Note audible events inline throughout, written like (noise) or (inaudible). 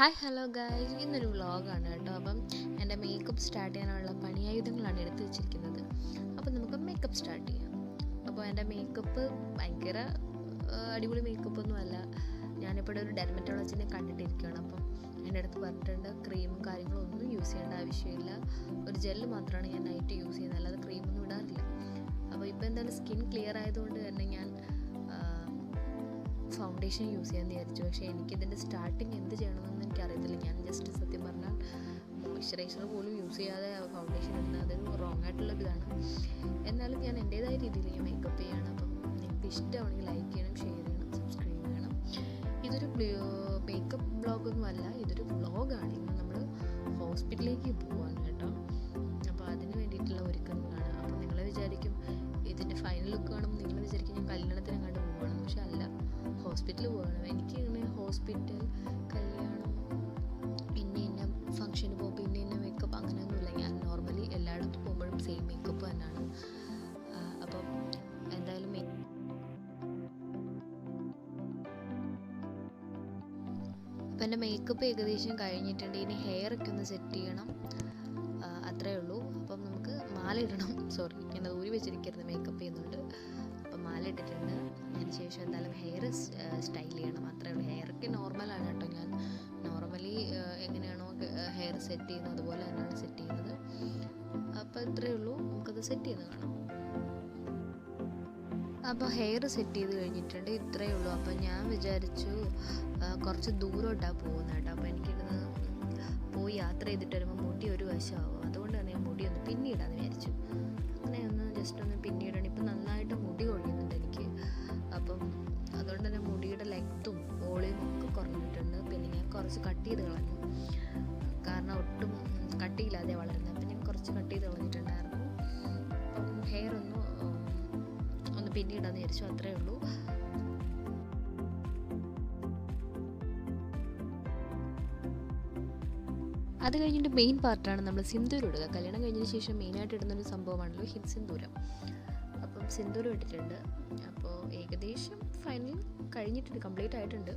Hi hello guys ഇന്നൊരു വ്ളോഗാണ് കേട്ടോ. അപ്പം എന്റെ മേക്കപ്പ് സ്റ്റാർട്ട് ചെയ്യാനുള്ള പണിയായുധങ്ങളാണ് എടുത്തു വെച്ചിരിക്കുന്നത്. അപ്പം നമുക്ക് മേക്കപ്പ് സ്റ്റാർട്ട് ചെയ്യാം. അപ്പോൾ എന്റെ മേക്കപ്പ് ഭയങ്കര അടിപൊളി മേക്കപ്പ് ഒന്നും അല്ല. ഞാനിപ്പോൾ ഒരു ഡെർമറ്റോളജിനെ കണ്ടിട്ടിരിക്കുകയാണ്. അപ്പം എന്റെ അടുത്ത് പറഞ്ഞിട്ടുണ്ട് ക്രീമും കാര്യങ്ങളും ഒന്നും യൂസ് ചെയ്യേണ്ട ആവശ്യമില്ല. ഒരു ജെല്ല് മാത്രമാണ് ഞാൻ നൈറ്റ് യൂസ് ചെയ്യുന്നത്. അല്ലാതെ ക്രീമൊന്നും ഇടാറില്ല. അപ്പോൾ ഇപ്പോൾ എന്തായാലും സ്കിൻ ക്ലിയർ ആയതുകൊണ്ട് തന്നെ ഞാൻ ഫൗണ്ടേഷൻ യൂസ് ചെയ്യാമെന്ന് വിചാരിച്ചു. പക്ഷേ എനിക്കിതിന്റെ സ്റ്റാർട്ടിങ് എന്ത് ചെയ്യണമെന്ന് എനിക്കറിയത്തില്ല. ഞാൻ ജസ്റ്റ് സത്യം പറഞ്ഞാൽ മോയ്സ്ചറൈസർ പോലും യൂസ് ചെയ്യാതെ ഫൗണ്ടേഷൻ ഇടുന്നത് അതൊരു റോങ് ആയിട്ടുള്ള ഇതാണ് എന്നാലും ഞാൻ എന്റേതായ രീതിയിൽ ഞാൻ മേക്കപ്പ് ചെയ്യണം. അപ്പം നിങ്ങൾക്ക് ഇഷ്ടമാണെങ്കിൽ ലൈക്ക് ചെയ്യണം ഷെയർ ചെയ്യണം സബ്സ്ക്രൈബ് ചെയ്യണം. ഇതൊരു മേക്കപ്പ് ബ്ലോഗൊന്നും അല്ല. ഇതൊരു വ്ളോഗാണ് ഇന്ന് നമ്മൾ ഹോസ്പിറ്റലിലേക്ക് പോവാണ് കേട്ടോ. അപ്പോൾ അതിന് വേണ്ടിയിട്ടുള്ള ഒരുക്കങ്ങളാണ്. അപ്പോൾ നിങ്ങൾ വിചാരിക്കും ഇതിന്റെ ഫൈനൽ ലുക്ക് കാണുമ്പോൾ നിങ്ങൾ വിചാരിക്കും ഞാൻ കല്യാണത്തിന് ഹോസ്പിറ്റലിൽ പോകണം എനിക്ക് ഇങ്ങനെ ഹോസ്പിറ്റൽ കല്യാണം ഇന്ന ഇന്ന ഫംഗ്ഷന് പോകുമ്പോൾ ഇന്ന ഇന്ന മേക്കപ്പ് അങ്ങനെയൊന്നുമില്ല. ഞാൻ നോർമലി എല്ലായിടത്തും പോകുമ്പോഴും സെയിം മേക്കപ്പ് തന്നെയാണ്. അപ്പം എന്തായാലും അപ്പം എന്റെ മേക്കപ്പ് ഏകദേശം കഴിഞ്ഞിട്ടുണ്ട്. ഇനി ഹെയർ ഒക്കെ ഒന്ന് സെറ്റ് ചെയ്യണം. അത്രേ ഉള്ളൂ. അപ്പം നമുക്ക് മാല ഇടണം. (laughs) സോറി ഞാനത് ഊരി വെച്ചിരിക്കരുത് മേക്കപ്പ് ചെയ്യുന്നുണ്ട്. മാല ഇട്ടിട്ടുണ്ട് അതിന് ശേഷം എന്തായാലും ഹെയർ സ്റ്റൈൽ ചെയ്യണം. അത്രേ ഉള്ളൂ. ഹെയറൊക്കെ നോർമലാണ് കേട്ടോ ഞാൻ. നോർമലി എങ്ങനെയാണോ ഹെയർ സെറ്റ് ചെയ്യുന്നത് അതുപോലെ തന്നെയാണ് സെറ്റ് ചെയ്യുന്നത്. അപ്പോൾ ഇത്രയേ ഉള്ളൂ. നമുക്കത് സെറ്റ് ചെയ്ത് കാണാം. അപ്പോൾ ഹെയർ സെറ്റ് ചെയ്ത് കഴിഞ്ഞിട്ടുണ്ട്. ഇത്രയേ ഉള്ളൂ. അപ്പോൾ ഞാൻ വിചാരിച്ചു കുറച്ച് ദൂരോട്ടാണ് പോകുന്നത് കേട്ടോ. അപ്പോൾ എനിക്കിടുന്ന് പോയി യാത്ര ചെയ്തിട്ട് വരുമ്പോൾ മുടി ഒരു വശമാവും. അതുകൊണ്ട് തന്നെ ഞാൻ മുടി ഒന്ന് പിന്നീടാന്ന് വിചാരിച്ചു. അങ്ങനെ ഒന്ന് ജസ്റ്റ് ഒന്ന് പിന്നീടാണ് ചെയ്ത് കളഞ്ഞു. കാരണം ഒട്ടും കട്ടിയില്ലാതെ വളരുന്നത്. അപ്പം ഞാൻ കുറച്ച് കട്ട് ചെയ്ത് കളഞ്ഞിട്ടുണ്ടായിരുന്നു. അപ്പം ഹെയർ ഒന്ന് ഒന്ന് പിന്നീടാന്ന് വിചാരിച്ചു. അത്രേ ഉള്ളൂ. അത് കഴിഞ്ഞിട്ട് മെയിൻ പാർട്ടാണ് നമ്മൾ സിന്ദൂരം ഇടുക. കല്യാണം കഴിഞ്ഞതിന് ശേഷം മെയിനായിട്ട് ഇടുന്നൊരു സംഭവമാണല്ലോ ഹിൻ സിന്ദൂരം. അപ്പം സിന്ദൂരം ഇട്ടിട്ടുണ്ട്. അപ്പോൾ ഏകദേശം ഫൈനൽ കഴിഞ്ഞിട്ടുണ്ട് കംപ്ലീറ്റ് ആയിട്ടുണ്ട്.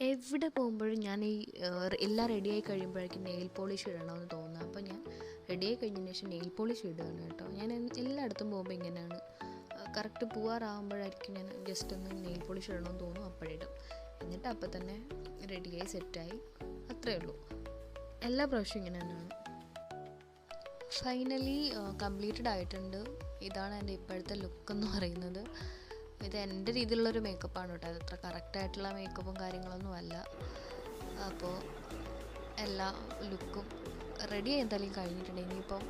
എവിടെ പോകുമ്പോഴും ഞാൻ ഈ എല്ലാം റെഡിയായി കഴിയുമ്പോഴേക്കും നെയിൽ പോളിഷ് ഇടണമെന്ന് തോന്നുന്നു. അപ്പോൾ ഞാൻ റെഡിയായി കഴിഞ്ഞതിന് ശേഷം നെയിൽ പോളിഷ് ഇടുകയാണ് കേട്ടോ. ഞാൻ എല്ലായിടത്തും പോകുമ്പോൾ ഇങ്ങനെയാണ്. കറക്റ്റ് പോവാറാകുമ്പോഴായിരിക്കും ഞാൻ ജസ്റ്റ് ഒന്ന് നെയിൽ പോളിഷ് ഇടണമെന്ന് തോന്നും അപ്പോഴിടും എന്നിട്ട് അപ്പം തന്നെ റെഡിയായി സെറ്റായി അത്രയേ ഉള്ളൂ. എല്ലാ പ്രാവശ്യവും ഇങ്ങനെ തന്നെയാണ്. ഫൈനലി കംപ്ലീറ്റഡ് ആയിട്ടുണ്ട്. ഇതാണ് എന്റെ ഇപ്പോഴത്തെ ലുക്ക് എന്ന് പറയുന്നത്. ഇത് എന്റെ രീതിയിലുള്ളൊരു മേക്കപ്പാണ് കേട്ടോ. അത് അത്ര കറക്റ്റായിട്ടുള്ള മേക്കപ്പും കാര്യങ്ങളൊന്നും അല്ല. അപ്പോൾ എല്ലാ ലുക്കും റെഡി എന്തായാലും കഴിഞ്ഞിട്ടുണ്ട്. ഇനിയിപ്പം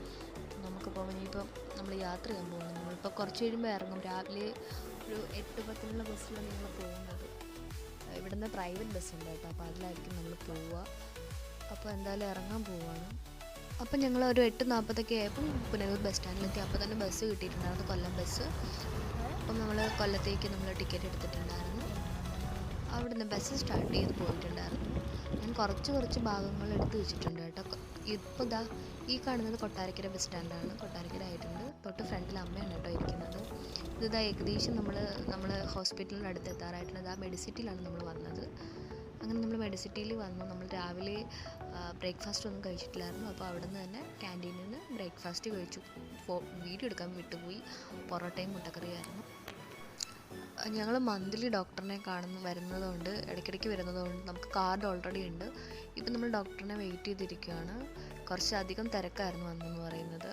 നമുക്കിപ്പോൾ ഇനിയിപ്പം നമ്മൾ യാത്ര ചെയ്യാൻ പോകുന്നു നമ്മളിപ്പോൾ കുറച്ച് കഴിയുമ്പോൾ ഇറങ്ങും. രാവിലെ ഒരു എട്ട് പത്തിനുള്ള ബസ്സിലാണ് ഞങ്ങൾ പോകുന്നത്. ഇവിടുന്ന് പ്രൈവറ്റ് ബസ് ഉണ്ട് കേട്ടോ. അപ്പോൾ അതിലായിരിക്കും നമ്മൾ പോവുക അപ്പോൾ എന്തായാലും ഇറങ്ങാൻ പോവുകയാണ് അപ്പം ഞങ്ങൾ ഒരു എട്ട് നാൽപ്പതൊക്കെ ആയപ്പം പുനലൂർ ബസ് സ്റ്റാൻഡിലെത്തി അപ്പോൾ തന്നെ ബസ് കിട്ടിയിട്ടുണ്ടായിരുന്നു. കൊല്ലം ബസ് അപ്പം നമ്മൾ കൊല്ലത്തേക്ക് നമ്മൾ ടിക്കറ്റ് എടുത്തിട്ടുണ്ടായിരുന്നു. അവിടുന്ന് ബസ് സ്റ്റാർട്ട് ചെയ്ത് പോയിട്ടുണ്ടായിരുന്നു. ഞാൻ കുറച്ച് കുറച്ച് ഭാഗങ്ങൾ എടുത്ത് വെച്ചിട്ടുണ്ട് കേട്ടോ. ഇപ്പോൾ ഇതാ ഈ കാണുന്നത് കൊട്ടാരക്കര ബസ് സ്റ്റാൻഡാണ് കൊട്ടാരക്കര ആയിട്ടുണ്ട്. തൊട്ട് ഫ്രണ്ടിൽ അമ്മയാണ് കേട്ടോ ഇരിക്കുന്നത്. ഇതാ ഏകദേശം നമ്മൾ നമ്മൾ ഹോസ്പിറ്റലിന്റെ അടുത്ത് എത്താറായിട്ടുണ്ട്. ആ മെഡിസിറ്റിയിലാണ് നമ്മൾ വന്നത്. അങ്ങനെ നമ്മൾ മെഡിസിറ്റിയിൽ വന്നു. നമ്മൾ രാവിലെ ബ്രേക്ക്ഫാസ്റ്റ് ഒന്നും കഴിച്ചിട്ടില്ലായിരുന്നു. അപ്പോൾ അവിടെ നിന്ന് തന്നെ ക്യാന്റീനിൽ നിന്ന് ബ്രേക്ക്ഫാസ്റ്റ് കഴിച്ചു. വീഡിയോ എടുക്കാൻ വിട്ടുപോയി. പൊറോട്ടയും മുട്ടക്കറിയായിരുന്നു ഞങ്ങൾ മന്ത്ലി ഡോക്ടറിനെ കാണുന്ന വരുന്നതുകൊണ്ട് ഇടയ്ക്കിടയ്ക്ക് വരുന്നതുകൊണ്ട് നമുക്ക് കാർഡ് ഓൾറെഡി ഉണ്ട്. ഇപ്പം നമ്മൾ ഡോക്ടറിനെ വെയിറ്റ് ചെയ്തിരിക്കുകയാണ് കുറച്ചധികം തിരക്കായിരുന്നു അന്നെന്ന് പറയുന്നത്.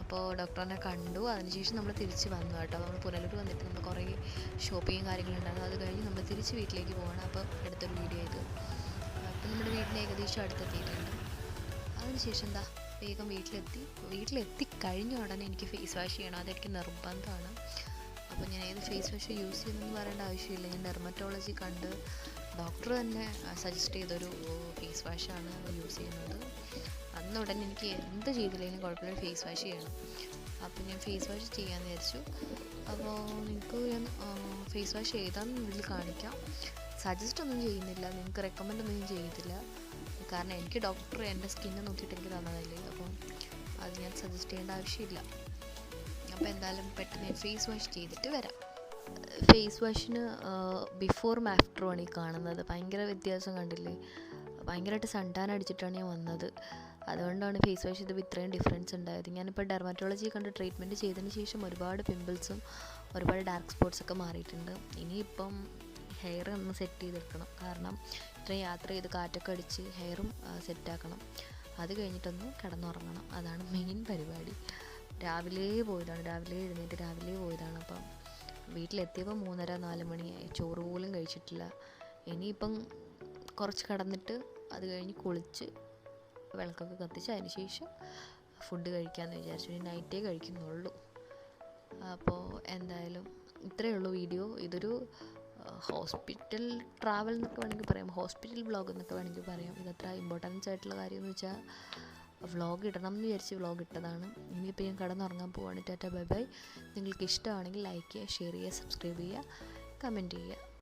അപ്പോൾ ഡോക്ടറിനെ കണ്ടു. അതിനുശേഷം നമ്മൾ തിരിച്ച് വന്നു കേട്ടോ. നമ്മൾ പുനലൂർ വന്നിട്ട് നമ്മൾ കുറേ ഷോപ്പിങ്ങും കാര്യങ്ങളുണ്ടായിരുന്നു അത് കഴിഞ്ഞ് നമ്മൾ തിരിച്ച് വീട്ടിലേക്ക് പോവാണ്. അപ്പോൾ എടുത്തൊരു വീഡിയോ ഇത്. അപ്പം നമ്മുടെ വീട്ടിൽ ഏകദേശം അടുത്തെത്തിയിട്ടുണ്ട്. അതിനുശേഷം എന്താ വേഗം വീട്ടിലെത്തി. വീട്ടിലെത്തി കഴിഞ്ഞ ഉടനെ എനിക്ക് ഫേസ് വാഷ് ചെയ്യണം. അതെനിക്ക് നിർബന്ധമാണ്. അപ്പോൾ ഞാൻ ഏത് ഫേസ് വാഷ് യൂസ് ചെയ്യുന്നതെന്ന് പറയേണ്ട ആവശ്യമില്ല. ഞാൻ ഡെർമറ്റോളജി കണ്ട് ഡോക്ടർ തന്നെ സജസ്റ്റ് ചെയ്തൊരു ഫേസ് വാഷാണ് യൂസ് ചെയ്യുന്നത്. അന്ന് ഉടനെ എനിക്ക് എന്ത് ചെയ്തില്ലെങ്കിലും കുഴപ്പമില്ല ഫേസ് വാഷ് ചെയ്യണം. അപ്പോൾ ഞാൻ ഫേസ് വാഷ് ചെയ്യാമെന്ന് വിചാരിച്ചു. അപ്പോൾ നിങ്ങൾക്ക് ഞാൻ ഫേസ് വാഷ് ചെയ്താൽ ഇതിൽ കാണിക്കാം. സജസ്റ്റ് ഒന്നും ചെയ്യുന്നില്ല. നിങ്ങൾക്ക് റെക്കമെൻഡ് ഒന്നും ഞാൻ ചെയ്യത്തില്ല കാരണം എനിക്ക് ഡോക്ടർ എന്റെ സ്കിന്നെ നോക്കിയിട്ട് എനിക്ക് തന്നതല്ലേ. അപ്പോൾ അത് ഞാൻ സജസ്റ്റ് ചെയ്യേണ്ട ആവശ്യമില്ല. അപ്പോൾ എന്തായാലും പെട്ടെന്ന് ഫേസ് വാഷ് ചെയ്തിട്ട് വരാം. ഫേസ് വാഷിന് ബിഫോറും ആഫ്റ്ററും ആണ് ഈ കാണുന്നത്. ഭയങ്കര വ്യത്യാസം കണ്ടില്ലേ? ഭയങ്കരമായിട്ട് സൺടാൻ അടിച്ചിട്ടാണ് ഞാൻ വന്നത്. അതുകൊണ്ടാണ് ഫേസ് വാഷ് ചെയ്തപ്പോൾ ഇത്രയും ഡിഫറൻസ് ഉണ്ടായത്. ഞാനിപ്പോൾ ഡെർമറ്റോളജി കണ്ട് ട്രീറ്റ്മെന്റ് ചെയ്തതിന് ശേഷം ഒരുപാട് പിമ്പിൾസും ഒരുപാട് ഡാർക്ക് സ്പോട്ട്സ് ഒക്കെ മാറിയിട്ടുണ്ട്. ഇനിയിപ്പം ഹെയർ ഒന്ന് സെറ്റ് ചെയ്തെടുക്കണം. കാരണം ഇത്രയും യാത്ര ചെയ്ത് കാറ്റൊക്കെ അടിച്ച് ഹെയറും സെറ്റാക്കണം അത് കഴിഞ്ഞിട്ടൊന്ന് കിടന്നുറങ്ങണം. അതാണ് മെയിൻ പരിപാടി. രാവിലെ പോയതാണ്. രാവിലെ എഴുന്നേറ്റ് രാവിലെ പോയതാണ്. അപ്പം വീട്ടിലെത്തിയപ്പോൾ മൂന്നര നാല് മണിയായി ചോറ് പോലും കഴിച്ചിട്ടില്ല. ഇനിയിപ്പം കുറച്ച് കിടന്നിട്ട് അത് കഴിഞ്ഞ് കുളിച്ച് വിളക്കൊക്കെ കത്തിച്ച് അതിന് ശേഷം ഫുഡ് കഴിക്കാമെന്ന് വിചാരിച്ചു. ഇനി നൈറ്റേ കഴിക്കുന്നുള്ളൂ. അപ്പോൾ എന്തായാലും ഇത്രയേ ഉള്ളൂ വീഡിയോ. ഇതൊരു ഹോസ്പിറ്റൽ ട്രാവൽ എന്നൊക്കെ വേണമെങ്കിൽ പറയാം. ഹോസ്പിറ്റൽ വ്ളോഗ് എന്നൊക്കെ വേണമെങ്കിൽ പറയാം. ഇതത്ര ഇമ്പോർട്ടൻസ് ആയിട്ടുള്ള കാര്യം എന്ന് വെച്ചാൽ വ്ളോഗ് ഇടണം എന്ന് വിചാരിച്ച് വ്ളോഗ് ഇട്ടതാണ്. ഇനിയിപ്പോൾ ഞാൻ കടന്നുറങ്ങാൻ പോവാണ്. Tata bye bye. നിങ്ങൾക്ക് ഇഷ്ടമാണെങ്കിൽ ലൈക്ക് ചെയ്യുക ഷെയർ ചെയ്യുക സബ്സ്ക്രൈബ് ചെയ്യുക കമന്റ് ചെയ്യുക.